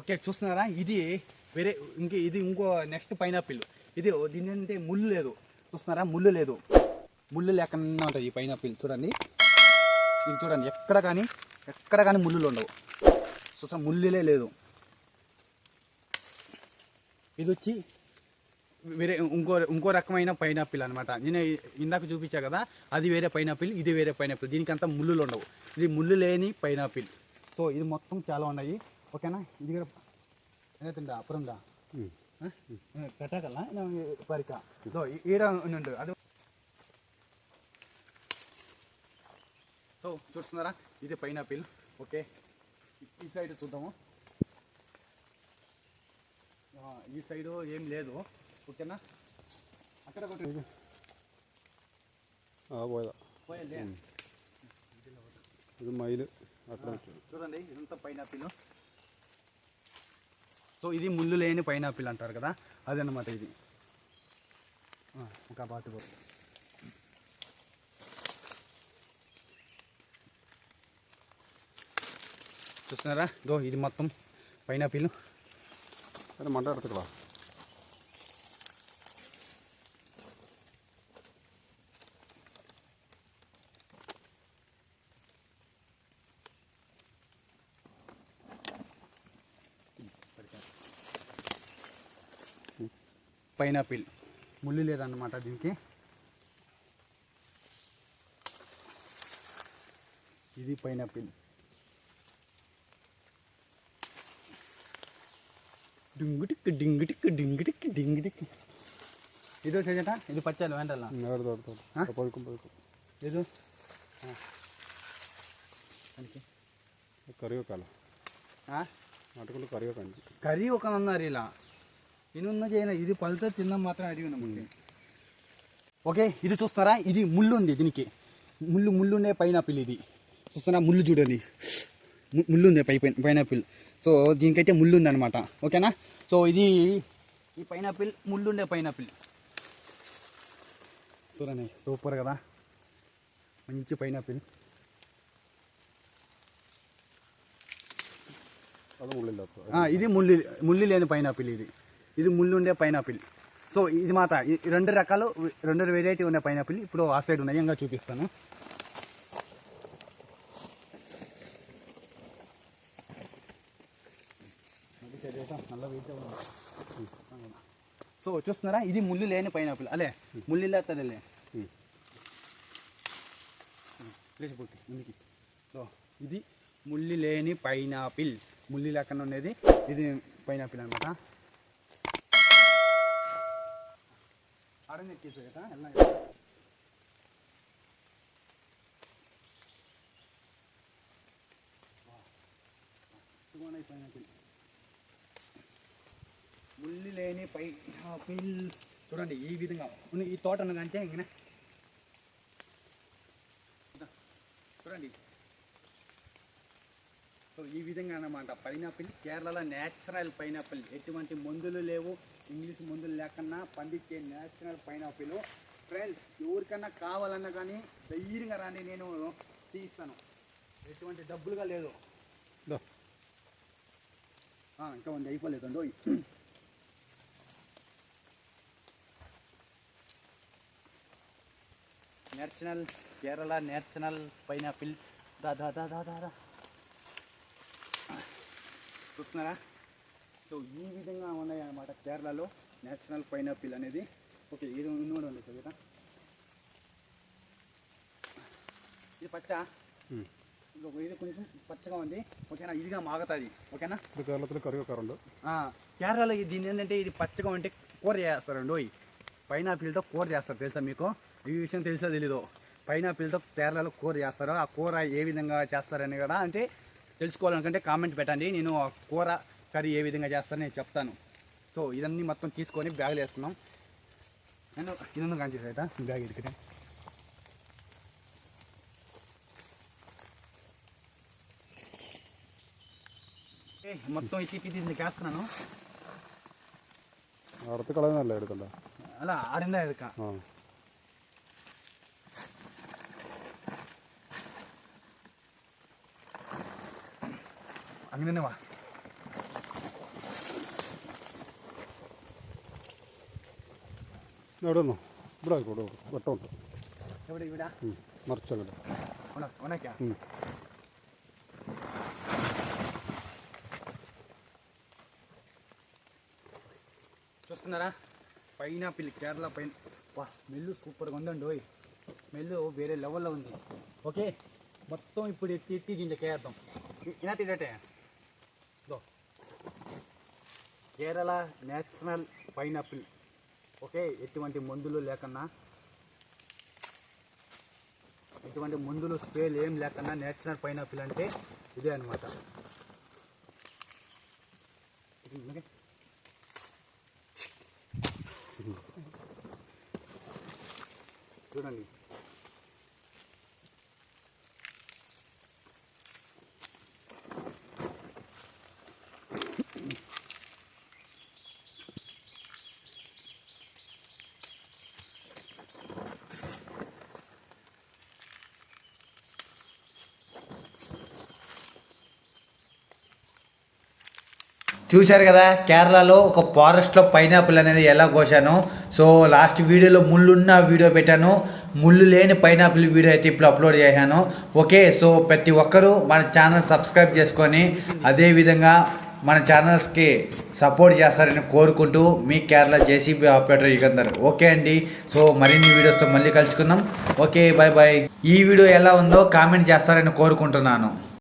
Okay చూస్తున్నారా? ఇది వేరే ఇంక ఇది ఇంకో నెక్స్ట్ పైనాపిల్ ఇది దీని అంటే ముళ్ళు లేదు. చూస్తున్నారా? ముళ్ళు లేదు. ముళ్ళు లేకుండా ఉంటుంది ఈ పైనాపిల్ చూడండి. ఇది చూడండి ఎక్కడ కానీ ఎక్కడ కానీ ముళ్ళులు ఉండవు. చూసా ముళ్ళులే లేదు. ఇది వచ్చి వేరే ఇంకో ఇంకో రకమైన పైనాపిల్ అనమాట నేను ఇందాక చూపించా కదా అది వేరే పైనాపిల్ ఇది వేరే పైనాపిల్ దీనికి అంతా ముళ్ళులు ఉండవు. ఇది ముళ్ళు లేని పైనాపిల్ సో ఇది మొత్తం చాలా ఉన్నాయి. ఓకేనా? ఇది కూడా ఏదైతుందా? అప్పుడుందా? పెట్టగలనా పరిక. సో ఈడ ఉండు అది సో చూస్తున్నారా? ఇది పైనాపిల్. ఓకే. ఈ సైడ్ చూద్దాము. ఈ సైడు ఏం లేదు. ఓకేనా? అక్కడ ఒకటి పోయాలి. ఇది మైలు. అక్కడ చూడండి ఇదంతా పైనాపిల్. సో ఇది ముళ్ళు లేని పైనాపిల్ అంటారు కదా అదనమాట ఇది. ఇంకా బాతు చూస్తున్నారా? దో ఇది మొత్తం పైనాపిల్. మంట పైనాపిల్. ముళ్ళు లేదన్నమాట దీనికి. ఇది పైనాపిల్. డింగిటిక్ డింగిటిక్ డింగిటిక్ డింగిటిక్ ఇది వచ్చేట ఇది పచ్చాలి వెంటల్లా పడుకో పడుకో ఏదో? కరివేపాల అటుకులు కర్రీ ఒక అన్నారు ఇలా. ఇనున్న చేయన ఇది పళ్ళతో తిందాం మాత్రం అడిగి నమ్మకి ఓకే ఇది చూస్తారా? ఇది ముళ్ళు ఉంది దీనికి. ముళ్ళు ముళ్ళు ఉండే పైనాపిల్ ఇది. చూస్తారా ముళ్ళు చూడండి. ముళ్ళు ఉంది పై పైనాపిల్. సో దీనికైతే ముళ్ళు ఉంది అనమాట ఓకేనా? సో ఇది ఈ పైనాపిల్ ముళ్ళు ఉండే పైనాపిల్. చూడండి సూపర్ కదా? మంచి పైనాపిల్. ఇది ముళ్ళు ముళ్ళు లేని పైనాపిల్ ఇది. ఇది ముళ్ళుండే పైనాపిల్. సో ఇది మాత్రం ఈ రెండు రకాలు రెండు వెరైటీ ఉన్న పైనాపిల్. ఇప్పుడు ఆ సైడ్ ఉన్నాయి ఇంకా చూపిస్తాను. సో చూస్తున్నారా? ఇది ముళ్ళు లేని పైనాపిల్. అలే ముళ్ళు లేస్తుందిలే లేచి ముందుకి సో ఇది ముళ్ళు లేని పైనాపిల్. ముళ్ళు లేకుండా ఉండేది ఇది పైనాపిల్ అనమాట ఆరెంజ్ ఎక్కేసా ఎలా పైనాపిల్ ముళ్ళు లేని పైనాపిల్ చూడండి ఈ విధంగా. ఈ తోట ఉన్నదంటే ఇంకనే చూడండి. సో ఈ విధంగా అన్నమాట. పైనాపిల్ కేరళలో న్యాచురల్ పైనాపిల్. ఎటువంటి మందులు లేవు. ఇంగ్లీష్ మందులు లేకుండా పండించే నేచురల్ పైనాపిల్ ఫ్రెండ్స్ ఎవరికన్నా కావాలన్నా కానీ ధైర్యంగా రాండి నేను తీస్తాను. ఎటువంటి డబ్బులుగా లేదు. ఇంకా ఉంది అయిపోలేదండి. Natural Kerala natural pineapple. దా దా దా దా దా దా. చూస్తున్నారా? సో ఈ విధంగా ఉన్నాయి అనమాట కేరళలో నేషనల్ పైనాపిల్ అనేది. ఓకే ఇది కూడా ఉంది కదా ఇది పచ్చ. ఇది కొంచెం పచ్చగా ఉంది. ఓకేనా? ఇదిగా మాగుతుంది. ఓకేనా? కేరళలో కరివేకారండు కేరళలో దీని ఏంటంటే ఇది పచ్చగా ఉంటే కూర చేస్తారండి పైనాపిల్తో కూర చేస్తారు తెలుసా మీకు? ఈ విషయం తెలుసా తెలీదు. పైనాపిల్తో కేరళలో కూర చేస్తారు. ఆ కూర ఏ విధంగా చేస్తారని కూడా అంటే తెలుసుకోవాలనుకుంటే కామెంట్ పెట్టండి. నేను ఆ కూర కర్రీ ఏ విధంగా చేస్తారని నేను చెప్తాను. సో ఇదన్నీ మొత్తం తీసుకొని బ్యాగులు వేస్తున్నాం నేను ఇదన్నా కానీ చేసేట బ్యాగ్ ఎడికితే మొత్తం ఈ తిప్పి తీసి వేసుకున్నాను அறுத்து கலந்தால எடுக்கல എവിടെ നിന്നോ ഇവിടെ ആയിക്കോട്ടെ ഇവിടെ വെട്ടമുണ്ട് ഇവിടെ ഇവിടെ ഉം. മറിച്ചങ്ങോട്ട് ഉണക്കാ ഉം. చూస్తున్నారా పైనాపిల్ కేరళ పైన వా స్మెల్ సూపర్గా ఉందండి ఓయ్ స్మెల్ వేరే లెవెల్లో ఉంది ఓకే మొత్తం ఇప్పుడు ఎత్తి ఎత్తి దీంట్లో కేద్దాం ఇలా తిడటే దో కేరళ నేచురల్ పైనాపిల్ ఓకే ఎటువంటి మందులు లేకన్నా ఎటువంటి మందులు స్ప్రేలు ఏం లేకున్నా నేచురల్ పైనాపిల్ అంటే ఇదే అనమాట చూడండి. చూశారు కదా కేరళలో ఒక ఫారెస్ట్లో పైనాపిల్ అనేది ఎలా కోసాను సో లాస్ట్ వీడియోలో ముళ్ళున్న వీడియో పెట్టాను. ముళ్ళు లేని పైనాపిల్ వీడియో అయితే ఇప్పుడు అప్లోడ్ చేశాను. ఓకే సో ప్రతి ఒక్కరూ మన ఛానల్ సబ్స్క్రైబ్ చేసుకొని అదేవిధంగా మన ఛానల్స్కి సపోర్ట్ చేస్తారని కోరుకుంటూ మీ Kerala JCB operator Yugandhar. Okay అండి సో మరిన్ని వీడియోస్తో మళ్ళీ కలుసుకుందాం. ఓకే బాయ్ బాయ్ ఈ వీడియో ఎలా ఉందో కామెంట్ చేస్తారని కోరుకుంటున్నాను.